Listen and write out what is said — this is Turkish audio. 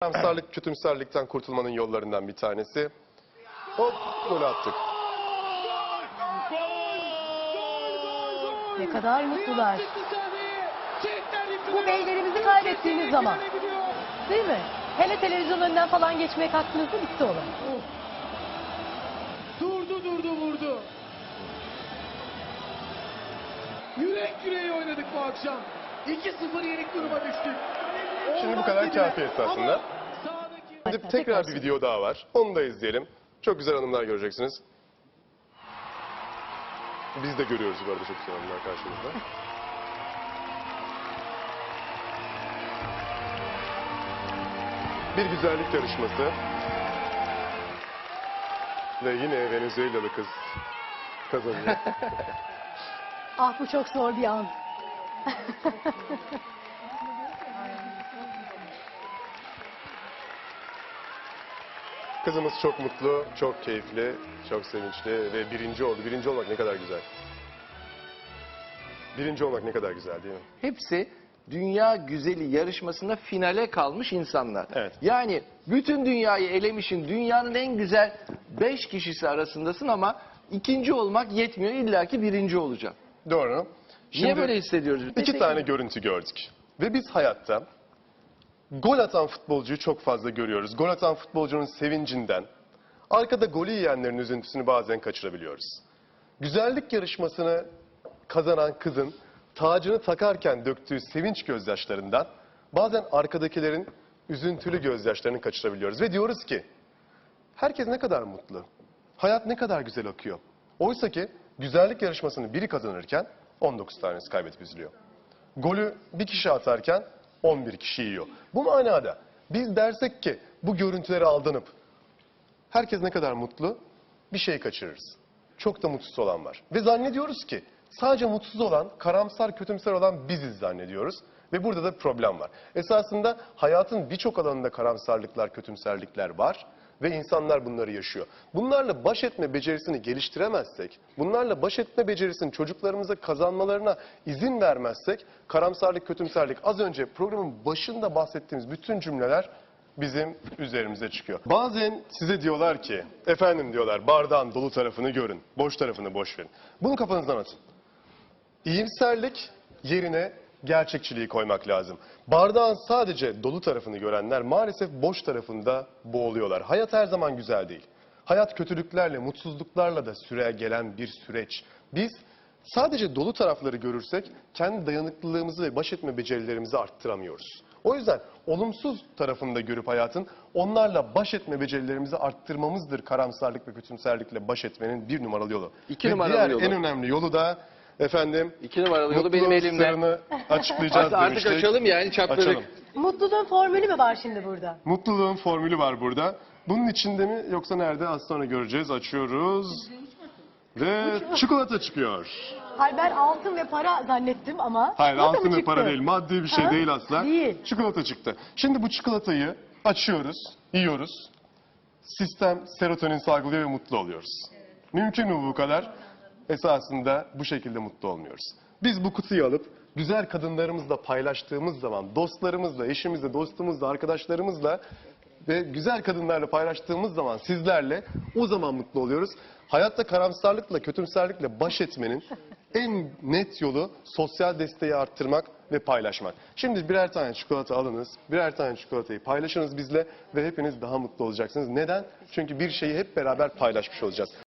Karamsarlık, kötümserlikten kurtulmanın yollarından bir tanesi. Hop, gol attık. Ne kadar mutlular. Bu beylerimizi kaybettiğiniz zaman. Değil mi? Hele televizyon önünden falan geçmeye kalktığınızda bitti olay. Durdu durdu vurdu. Yürek yüreğe oynadık bu akşam. 2-0 yenik duruma düştük. Şimdi bu kadar kafi esasında. Şimdi tekrar bir video daha var. Onu da izleyelim. Çok güzel hanımlar göreceksiniz. Biz de görüyoruz bu arada çok güzel hanımlar karşımızda. Bir güzellik yarışması. Ve yine Venezuelalı kız kazanıyor. Ah bu çok zor bir an. Kızımız çok mutlu, çok keyifli, çok sevinçli ve birinci oldu. Birinci olmak ne kadar güzel. Birinci olmak ne kadar güzel değil mi? Hepsi dünya güzeli yarışmasında finale kalmış insanlar. Evet. Yani bütün dünyayı elemişin dünyanın en güzel 5 kişisi arasındasın ama ikinci olmak yetmiyor. İlla ki birinci olacaksın. Doğru. Niye böyle hissediyoruz? İki tane görüntü gördük. Ve biz hayatta gol atan futbolcuyu çok fazla görüyoruz. Gol atan futbolcunun sevincinden, arkada golü yiyenlerin üzüntüsünü bazen kaçırabiliyoruz. Güzellik yarışmasını kazanan kızın tacını takarken döktüğü sevinç gözyaşlarından bazen arkadakilerin üzüntülü gözyaşlarını kaçırabiliyoruz. Ve diyoruz ki herkes ne kadar mutlu, hayat ne kadar güzel akıyor. Oysa ki güzellik yarışmasını biri kazanırken 19 tanesi kaybedip üzülüyor. Golü bir kişi atarken 11 kişi yiyor. Bu manada biz dersek ki bu görüntülere aldanıp herkes ne kadar mutlu bir şey kaçırırız. Çok da mutsuz olan var. Ve zannediyoruz ki sadece mutsuz olan, karamsar, kötümser olan biziz zannediyoruz. Ve burada da problem var. Esasında hayatın birçok alanında karamsarlıklar, kötümserlikler var ve insanlar bunları yaşıyor. Bunlarla baş etme becerisini geliştiremezsek, bunlarla baş etme becerisini çocuklarımıza kazanmalarına izin vermezsek, karamsarlık, kötümserlik az önce programın başında bahsettiğimiz bütün cümleler bizim üzerimize çıkıyor. Bazen size diyorlar ki, efendim diyorlar bardağın dolu tarafını görün, boş tarafını boş verin. Bunu kafanızdan atın. İyimserlik yerine gerçekçiliği koymak lazım. Bardağın sadece dolu tarafını görenler maalesef boş tarafında boğuluyorlar. Hayat her zaman güzel değil. Hayat kötülüklerle, mutsuzluklarla da süre gelen bir süreç. Biz sadece dolu tarafları görürsek kendi dayanıklılığımızı ve baş etme becerilerimizi arttıramıyoruz. O yüzden olumsuz tarafını da görüp hayatın onlarla baş etme becerilerimizi arttırmamızdır karamsarlık ve kötümserlikle baş etmenin bir numaralı yolu. İki Ve numaralı diğer yolu. en önemli yolu da efendim İki numaralı yolu benim mutluluğun elimde. sırrını açıklayacağız Artık, artık demiştik. açalım yani çatladık. Açalım. Mutluluğun formülü mü var şimdi burada? Mutluluğun formülü var burada. Bunun içinde mi yoksa nerede az sonra göreceğiz. Açıyoruz. Ve çikolata çıkıyor. Hayır ben altın ve para zannettim ama. Hayır Nasıl altın ve para değil. Maddi bir şey Ha? değil asla. Değil. Çikolata çıktı. Şimdi bu çikolatayı açıyoruz, yiyoruz. Sistem serotonin salgılıyor ve mutlu oluyoruz. Mümkün mü bu kadar? Esasında bu şekilde mutlu olmuyoruz. Biz bu kutuyu alıp güzel kadınlarımızla paylaştığımız zaman, dostlarımızla, eşimizle, dostumuzla, arkadaşlarımızla ve güzel kadınlarla paylaştığımız zaman sizlerle o zaman mutlu oluyoruz. Hayatta karamsarlıkla, kötümserlikle baş etmenin en net yolu sosyal desteği arttırmak ve paylaşmak. Şimdi birer tane çikolata alınız, birer tane çikolatayı paylaşınız bizle ve hepiniz daha mutlu olacaksınız. Neden? Çünkü bir şeyi hep beraber paylaşmış olacağız.